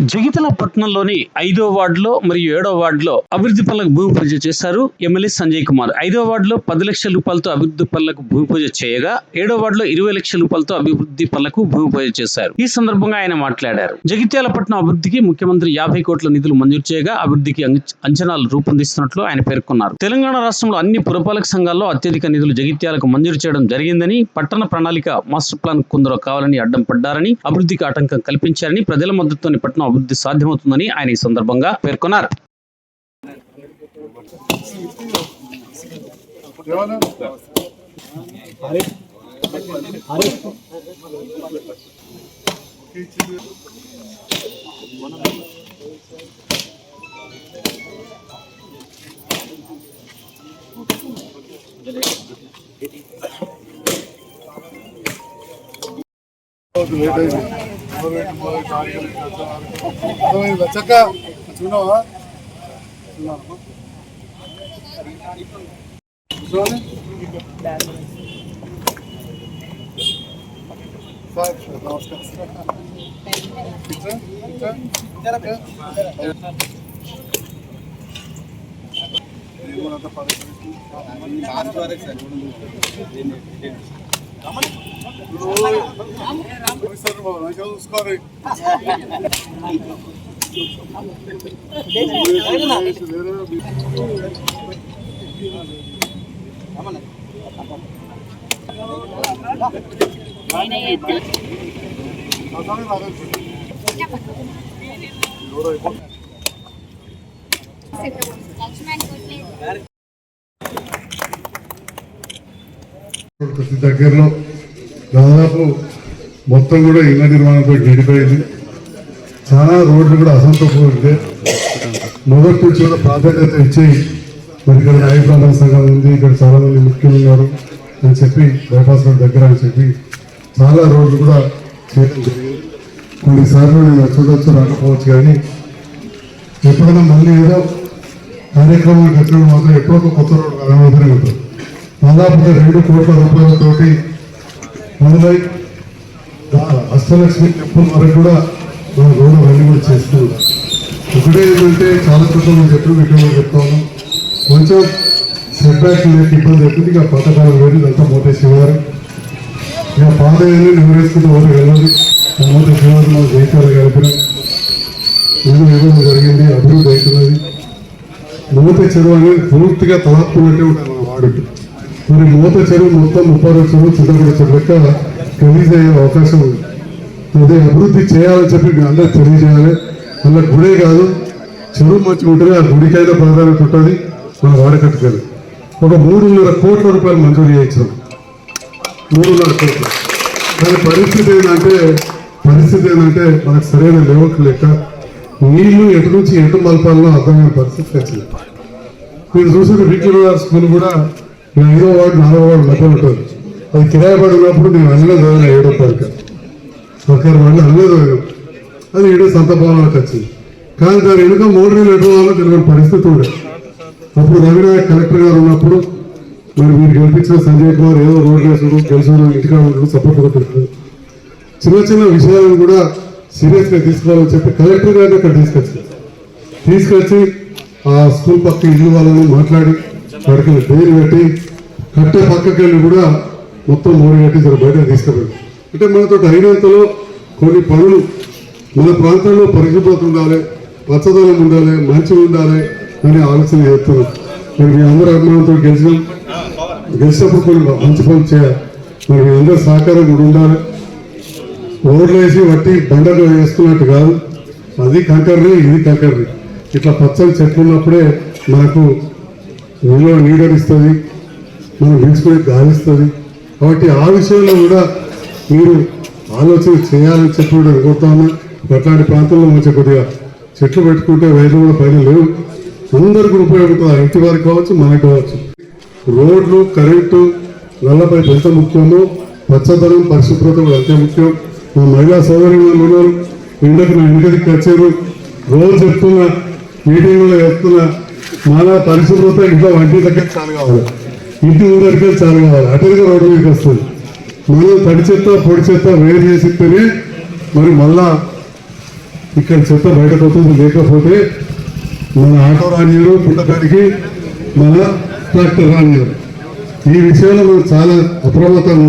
జగితల పట్టణంలోని ఐదో వార్డులో మరియు ఏడో వార్డులో అభివృద్ధి పనులకు భూమి పూజ చేశారు ఎమ్మెల్యే సంజయ్ కుమార్. ఐదో వార్డులో పది లక్షల రూపాయలతో అభివృద్ధి పనులకు భూమి పూజ చేయగా ఏడో వార్డులో ఇరవై లక్షల రూపాయలతో అభివృద్ధి పనులకు భూమి పూజ చేశారు. ఈ సందర్భంగా ఆయన మాట్లాడారు. జగిత్యాల పట్టణం అభివృద్ధికి ముఖ్యమంత్రి యాభై కోట్ల నిధులు మంజూరు చేయగా అభివృద్ధికి అంచనాలు రూపొందిస్తున్నట్లు ఆయన పేర్కొన్నారు. తెలంగాణ రాష్ట్రంలో అన్ని పురపాలక సంఘాల్లో అత్యధిక నిధులు జగిత్యాలకు మంజూరు చేయడం జరిగిందని పట్టణ ప్రణాళిక మాస్టర్ ప్లాన్ కొందరు కావాలని అడ్డం పడ్డారని అభివృద్ధికి ఆటంకం కల్పించారని ప్రజల మద్దతుతోని పట్టణ అభివృద్ధి సాధ్యమవుతుందని ఆయన ఈ సందర్భంగా పేర్కొన్నారు. చక్క చూడవా సార్ నమస్కారం ఇట్రా, ఇట్రా. సార్ బాబు, మంచిగా ప్రతి దగ్గరలో దాదాపు మొత్తం కూడా ఇళ్ళ నిర్మాణంతో నిండిపోయింది చాలా రోడ్లు కూడా అసంతృప్తి ఉంటే మొదటి నుంచి కూడా ప్రాధాన్యత ఇచ్చి మరి ఇక్కడ నాయకుల సంఘం ఉంది ఇక్కడ చాలా మంది ముఖ్యులు ఉన్నారు అని చెప్పి బైపాస్ రోడ్ దగ్గర అని చెప్పి చాలా రోడ్లు కూడా చేయడం జరిగింది. కొన్నిసార్లు నేను చూడొచ్చు రాకపోవచ్చు కానీ ఎప్పుడైనా మళ్ళీ ఏదో కార్యక్రమానికి వచ్చినప్పుడు మాత్రం ఎప్పుడో కొత్త రోడ్డు కనబడుతూనే ఉంటుంది. దాదాపుగా రెండు కోట్ల రూపాయలతోటి మొదలై అష్టలక్ష్మి టెంపుల్ వరకు కూడా మన రోడ్డు అవన్నీ కూడా చేస్తూ ఒకటే ఏంటంటే చాలా క్రితం నేను చెప్పిన విషయంలో చెప్తాను. కొంచెం సెట్ బ్యాక్ లేక ఇబ్బంది అవుతుంది ఇక పథకాలు వేడి ఇదంతా మోటే శివారు ఇక పాదయాన్ని నివరేసుకుంటూ ఓటు వెళ్ళదు మోటే శివారు మన జయించాలి కలిపిన ఇది ఇవ్వడం జరిగింది అభివృద్ధి అవుతున్నది. మూత చెరువు అనేది పూర్తిగా తలాపుకున్నట్టే ఉంటాయి మన వాడుకి మరి మూత చెరువు మొత్తం ముప్పై రెండు చెరువు చెరువు లెక్క రిలీజ్ అయ్యే అవకాశం ఉంది. అదే అభివృద్ధి చేయాలని చెప్పి మీ అందరూ తెలియజేయాలి. అలా గుడే కాదు చెరువు మంచిగా ఉంటుంది ఆ గుడికైనా ప్రాధాన్యత ఉంటుంది మన వాడకట్టుకెళ్ళి. ఒక మూడున్నర కోట్ల రూపాయలు మంజూరు చేయించాం. మూడున్నర కోట్లు. దాని పరిస్థితి ఏంటంటే పరిస్థితి ఏంటంటే మనకు సరైన లెవెల్కి లెక్క నీళ్ళు ఎటు నుంచి ఎటు మలపాలనో అర్థమైన పరిస్థితి వచ్చింది మీరు చూసిన విక్రమార్ స్కూల్ కూడా ఐదో వార్డు నాలుగో వార్డు మధ్య ఉంటుంది అది కిరాయి పడి ఉన్నప్పుడు నేను అన్నీ చదివిన ఏడో తారీఖు ఒకరి వాడిని అన్నీ చదివాను అది ఏడో సంత భవనానికి వచ్చింది. కానీ దాని వెనుక మూడు నెలలు ఎటు వాళ్ళు తెలియని పరిస్థితి ఉండే. అప్పుడు రవినాయక్ కలెక్టర్ గారు ఉన్నప్పుడు మరి మీరు గెలిపించిన సంజయ్ కుమార్ ఏదో రోడ్ వేసుడు గెలిచిన ఇంటికాడ ఉండడు సపోర్ట్ కొట్టారు చిన్న చిన్న విషయాలను కూడా సీరియస్గా తీసుకోవాలని చెప్పి కలెక్టర్ గారిని అక్కడ తీసుకొచ్చారు. తీసుకొచ్చి ఆ స్కూల్ పక్క ఇల్లు వాళ్ళని మాట్లాడి వాడికి పేరు పెట్టి కట్టే పక్కకెళ్ళి కూడా మొత్తం మూడు కట్టి జర బయట తీసుకుపోయాడు అంటే మనతో అయినంతలో కొన్ని పనులు మన ప్రాంతంలో పరిశుభ్రత ఉండాలి పచ్చదనం ఉండాలి మంచి ఉండాలి అని ఆలోచన చేస్తున్నాం మరి మీ అందరూ అభిమానంతో గెలిచినాం. గెలిచినప్పుడు కొన్ని మంచి పనులు చేయాలి. మరి మీ అందరూ సహకారం కూడా ఉండాలి. రోడ్లు వేసి వట్టి బండలు వేస్తున్నట్టు కాదు. అది కంకర్రీ ఇది కంకర్రీ. ఇట్లా పచ్చని చెట్లు ఉన్నప్పుడే మనకు ఊళ్ళో నీడనిస్తుంది మనం పీల్చుకునే గాలిస్తుంది. కాబట్టి ఆ విషయంలో కూడా మీరు ఆలోచన చేయాలని చెప్పి కూడా కోరుతాను అట్లాంటి ప్రాంతంలో మంచి కొద్దిగా చెట్లు పెట్టుకుంటే వైద్యం కూడా పైన లేవు. అందరికీ ఉపయోగపడుతుంది ఇంటి వారికి కావచ్చు మనకి కావచ్చు. రోడ్లు కరెంటు నల్లపై ఎంత ముఖ్యమో. పచ్చదనం పరిశుభ్రత కూడా అంతే ముఖ్యం. మా మహిళా సోదరి ఉన్నారు నా ఇంటికి వచ్చారు రోజు చెప్తున్న మీటింగ్లో చెప్తున్నా మన పరిశుభ్రత ఇంట్లో వంటి దగ్గర చాలా కావాలి. ఇంటి ఊరికి చాలా కావాలి. అటుగా రోడ్డు మీదకి వస్తుంది. మనం తడి చెత్త పొడి చెత్త వేరు చేసిస్తేనే మరి మళ్ళా ఇక్కడ చెత్త బయటకు వస్తుంది. లేకపోతే మన ఆటో రానియరు పుట్టడానికి మన ట్రాక్టర్ రానియరు. ఈ విషయంలో మనం చాలా అప్రమత్తంగా